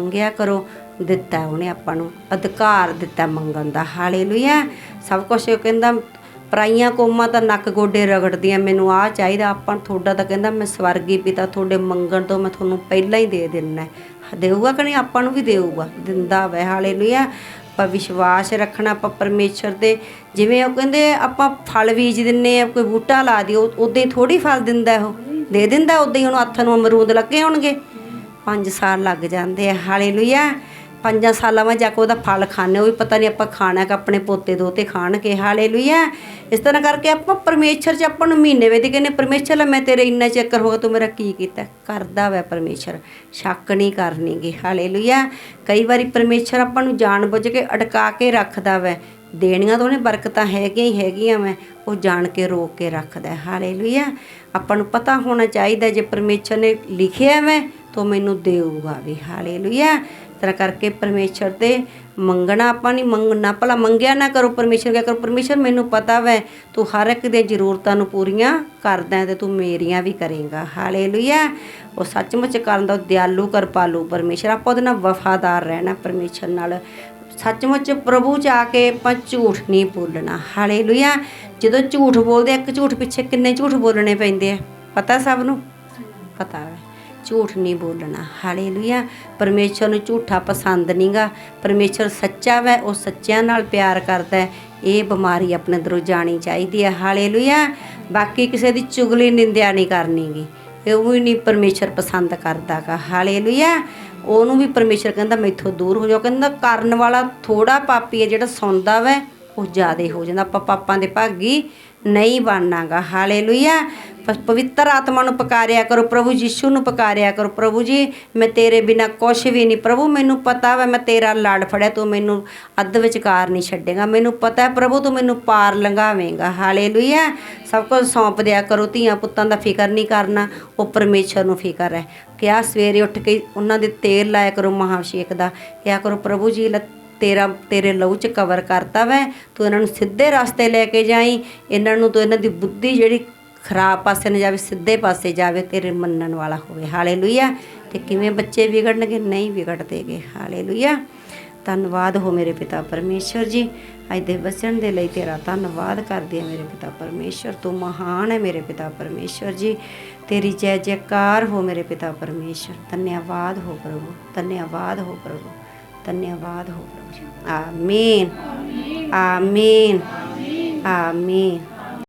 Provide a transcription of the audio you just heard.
ਮੰਗਿਆ ਕਰੋ, ਦਿੱਤਾ ਉਹਨੇ ਆਪਾਂ ਨੂੰ, ਅਧਿਕਾਰ ਦਿੱਤਾ ਮੰਗਣ ਦਾ, ਹਾਲੇਲੂਇਆ। ਸਭ ਕੁਝ ਉਹ ਕਹਿੰਦਾ, ਪਰਾਈਆਂ ਕੋਮਾਂ ਤਾਂ ਨੱਕ ਗੋਡੇ ਰਗੜਦੀਆਂ, ਮੈਨੂੰ ਆ ਚਾਹੀਦਾ, ਆਪਾਂ ਤੁਹਾਡਾ ਤਾਂ ਕਹਿੰਦਾ, ਮੈਂ ਸਵਰਗੀ ਪਿਤਾ ਤੁਹਾਡੇ ਮੰਗਣ ਤੋਂ ਮੈਂ ਤੁਹਾਨੂੰ ਪਹਿਲਾਂ ਹੀ ਦੇ ਦਿੰਨਾ ਦੇਊਗਾ ਕਿ ਨਹੀਂ? ਆਪਾਂ ਨੂੰ ਵੀ ਦੇਊਗਾ, ਦਿੰਦਾ ਵੈ, ਹਾਲੇਲੂਇਆ। ਆਪਾਂ ਵਿਸ਼ਵਾਸ ਰੱਖਣਾ, ਆਪਾਂ ਪਰਮੇਸ਼ਰ ਦੇ, ਜਿਵੇਂ ਉਹ ਕਹਿੰਦੇ, ਆਪਾਂ ਫਲ ਬੀਜ ਦਿੰਨੇ ਆ, ਕੋਈ ਬੂਟਾ ਲਾ ਦਿਓ ਉਦਾਂ ਹੀ ਥੋੜੀ ਫਲ ਦਿੰਦਾ ਉਹ। ਦੇ ਦਿੰਦਾ ਉਦਾਂ ਹੀ ਉਹਨੂੰ ਹੱਥ ਨੂੰ ਅਮਰੂਦ ਲੱਗੇ ਹੋਣਗੇ। 5 ਸਾਲ ਲੱਗ ਜਾਂਦੇ ਆ, ਹਾਲੇਲੂਇਆ। ਪੰਜਾਂ ਸਾਲਾਂ ਬਾਅਦ ਜਾ ਕੇ ਉਹਦਾ ਫਲ ਖਾਣੇ, ਉਹ ਵੀ ਪਤਾ ਨਹੀਂ ਆਪਾਂ ਖਾਣਾ ਕਿ ਆਪਣੇ ਪੋਤੇ ਦੋਤੇ ਖਾਣਗੇ, ਹਾਲੇਲੂਇਆ। ਇਸ ਤਰ੍ਹਾਂ ਕਰਕੇ ਆਪਾਂ ਪਰਮੇਸ਼ਰ 'ਚ ਆਪਾਂ ਨੂੰ ਮਹੀਨੇ ਵੇ ਦੀ ਕਹਿੰਦੇ, ਪਰਮੇਸ਼ਰ ਲੈ ਮੈਂ ਤੇਰੇ ਇੰਨਾ ਚੱਕਰ ਹੋ ਗਿਆ, ਤੂੰ ਮੇਰਾ ਕੀ ਕੀਤਾ? ਕਰਦਾ ਵੈ ਪਰਮੇਸ਼ਰ, ਸ਼ੱਕ ਨਹੀਂ ਕਰਨੀਗੀ, ਹਾਲੇਲੂਇਆ। ਕਈ ਵਾਰੀ ਪਰਮੇਸ਼ਰ ਆਪਾਂ ਨੂੰ ਜਾਣ ਬੁੱਝ ਕੇ ਅਟਕਾ ਕੇ ਰੱਖਦਾ ਵੈ। ਦੇਣੀਆਂ ਤਾਂ ਉਹਨੇ ਬਰਕਤਾਂ ਹੈਗੀਆਂ ਹੀ ਹੈਗੀਆਂ ਮੈਂ ਉਹ ਜਾਣ ਕੇ ਰੋਕ ਕੇ ਰੱਖਦਾ, ਹਾਲੇਲੂਇਆ। ਆਪਾਂ ਨੂੰ ਪਤਾ ਹੋਣਾ ਚਾਹੀਦਾ, ਜੇ ਪਰਮੇਸ਼ਰ ਨੇ ਲਿਖਿਆ ਵੈ ਤਾਂ ਮੈਨੂੰ ਦੇਊਗਾ ਵੀ, ਹਾਲੇਲੂਇਆ। ਤਰ੍ਹਾਂ ਕਰਕੇ ਪਰਮੇਸ਼ਰ ਤੇ ਮੰਗਣਾ ਆਪਾਂ ਨਹੀਂ ਮੰਗਣਾ। ਭਲਾ ਮੰਗਿਆ ਨਾ ਕਰੋ, ਪਰਮੇਸ਼ਰ ਕਿਆ ਕਰੋ? ਪਰਮੇਸ਼ਰ, ਮੈਨੂੰ ਪਤਾ ਵੈ, ਤੂੰ ਹਰ ਇੱਕ ਦੀਆਂ ਜ਼ਰੂਰਤਾਂ ਨੂੰ ਪੂਰੀਆਂ ਕਰਦਾ ਹੈ ਤੇ ਤੂੰ ਮੇਰੀਆਂ ਵੀ ਕਰੇਗਾ। ਹਾਲੇਲੂਇਆ। ਉਹ ਸੱਚਮੁੱਚ ਕਰਨ ਦਾ ਦਿਆਲੂ ਕਿਰਪਾਲੂ ਪਰਮੇਸ਼ਰ। ਆਪਾਂ ਉਹਦੇ ਨਾਲ ਵਫਾਦਾਰ ਰਹਿਣਾ ਪਰਮੇਸ਼ਰ ਨਾਲ। ਸੱਚਮੁੱਚ ਪ੍ਰਭੂ ਚ ਆ ਕੇ ਆਪਾਂ ਝੂਠ ਨਹੀਂ ਬੋਲਣਾ। ਹਾਲੇਲੂਇਆ। ਜਦੋਂ ਝੂਠ ਬੋਲਦੇ ਇੱਕ ਝੂਠ ਪਿੱਛੇ ਕਿੰਨੇ ਝੂਠ ਬੋਲਣੇ ਪੈਂਦੇ ਆ? ਪਤਾ ਸਭ ਨੂੰ? ਪਤਾ ਹੈ ਝੂਠ ਨਹੀਂ ਬੋਲਣਾ। ਹਾਲੇਲੂਇਆ। ਪਰਮੇਸ਼ਰ ਨੂੰ ਝੂਠਾ ਪਸੰਦ ਨਹੀਂਗਾ। ਪਰਮੇਸ਼ਰ ਸੱਚਾ ਵੈ, ਉਹ ਸੱਚਿਆਂ ਨਾਲ ਪਿਆਰ ਕਰਦਾ ਹੈ। ਇਹ ਬਿਮਾਰੀ ਆਪਣੇ ਅੰਦਰੋਂ ਜਾਣੀ ਚਾਹੀਦੀ ਹੈ। ਹਾਲੇਲੂਇਆ। ਬਾਕੀ ਕਿਸੇ ਦੀ ਚੁਗਲੀ ਨਿੰਦਿਆ ਨਹੀਂ ਕਰਨੀਗੀ ਇਹ ਉਹ ਵੀ ਨਹੀਂ ਪਰਮੇਸ਼ਰ ਪਸੰਦ ਕਰਦਾਗਾ। ਹਾਲੇਲੂਇਆ। ਉਹਨੂੰ ਵੀ ਪਰਮੇਸ਼ਰ ਕਹਿੰਦਾ, ਮੈਥੋਂ ਦੂਰ ਹੋ ਜਾਓ। ਕਹਿੰਦਾ, ਕਰਨ ਵਾਲਾ ਥੋੜਾ ਪਾਪੀ ਹੈ ਜਿਹੜਾ ਸੁਣਦਾ ਵੈ, ਉਹ ਜ਼ਿਆਦੇ ਹੋ ਜਾਂਦਾ। ਆਪਾਂ ਪਾਪਾਂ ਦੇ ਭਾਗੀ ਨਹੀਂ ਬਣਨਾਗਾ। ਹਾਲੇਲੂਇਆ। ਪ- ਪਵਿੱਤਰ ਆਤਮਾ ਨੂੰ ਪੁਕਾਰਿਆ ਕਰੋ, ਪ੍ਰਭੂ ਯੀਸ਼ੂ ਨੂੰ ਪੁਕਾਰਿਆ ਕਰੋ। ਪ੍ਰਭੂ ਜੀ, ਮੈਂ ਤੇਰੇ ਬਿਨਾ ਕੁਛ ਵੀ ਨਹੀਂ। ਪ੍ਰਭੂ, ਮੈਨੂੰ ਪਤਾ ਵਾ ਮੈਂ ਤੇਰਾ ਲੜ ਫੜਿਆ, ਤੂੰ ਮੈਨੂੰ ਅੱਧ ਵਿਚਕਾਰ ਨਹੀਂ ਛੱਡੇਗਾ। ਮੈਨੂੰ ਪਤਾ ਹੈ ਪ੍ਰਭੂ, ਤੂੰ ਮੈਨੂੰ ਪਾਰ ਲੰਘਾਵੇਂਗਾ। ਹਾਲੇਲੂਇਆ। ਸਭ ਕੁਝ ਸੌਂਪ ਦਿਆ ਕਰੋ। ਧੀਆਂ ਪੁੱਤਾਂ ਦਾ ਫਿਕਰ ਨਹੀਂ ਕਰਨਾ, ਉਹ ਪਰਮੇਸ਼ਰ ਨੂੰ ਫਿਕਰ ਹੈ। ਕਿਹਾ ਸਵੇਰੇ ਉੱਠ ਕੇ ਉਹਨਾਂ ਦੇ ਤੇਲ ਲਾਇਆ ਕਰੋ ਮਹਾਸ਼ੇਕ ਦਾ। ਕਿਹਾ ਕਰੋ ਪ੍ਰਭੂ ਜੀ, ਲ- ਤੇਰਾ, ਤੇਰੇ ਲਹੂ ਚ ਕਵਰ ਕਰਤਾ ਵੈ। ਤੂੰ ਇਹਨਾਂ ਨੂੰ ਸਿੱਧੇ ਰਸਤੇ ਲੈ ਕੇ ਜਾਈ। ਇਹਨਾਂ ਨੂੰ ਤੂੰ ਇਹਨਾਂ ਦੀ ਬੁੱਧੀ ਜਿਹੜੀ ਖਰਾਬ ਪਾਸੇ ਨਾ ਜਾਵੇ ਸਿੱਧੇ ਪਾਸੇ ਜਾਵੇ ਤੇਰੇ ਮੰਨਣ ਵਾਲਾ ਹੋਵੇ। ਹਾਲੇਲੂਇਆ। ਤੇ ਕਿਵੇਂ ਬੱਚੇ ਵਿਗੜਨਗੇ? ਨਹੀਂ ਵਿਗੜਦੇਗੇ। ਹਾਲੇਲੂਇਆ। ਧੰਨਵਾਦ ਹੋ ਮੇਰੇ ਪਿਤਾ ਪਰਮੇਸ਼ਰ ਜੀ। ਅੱਜ ਦੇ ਵਚਨ ਦੇ ਲਈ ਤੇਰਾ ਧੰਨਵਾਦ ਕਰਦੇ ਹਾਂ ਮੇਰੇ ਪਿਤਾ ਪਰਮੇਸ਼ਰ ਤੂੰ ਮਹਾਨ ਹੈ ਮੇਰੇ ਪਿਤਾ ਪਰਮੇਸ਼ਰ ਜੀ। ਤੇਰੀ ਜੈ ਜੈਕਾਰ ਹੋ ਮੇਰੇ ਪਿਤਾ ਪਰਮੇਸ਼ਰ ਧੰਨਵਾਦ ਹੋ ਪ੍ਰਭੂ। ਧੰਨਵਾਦ ਹੋ ਪ੍ਰਭੂ। ਧੰਨਵਾਦ ਹੋ ਪ੍ਰਭੂ ਜੀ। ਆਮੀਨ। ਆਮੀਨ। ਆਮੀਨ।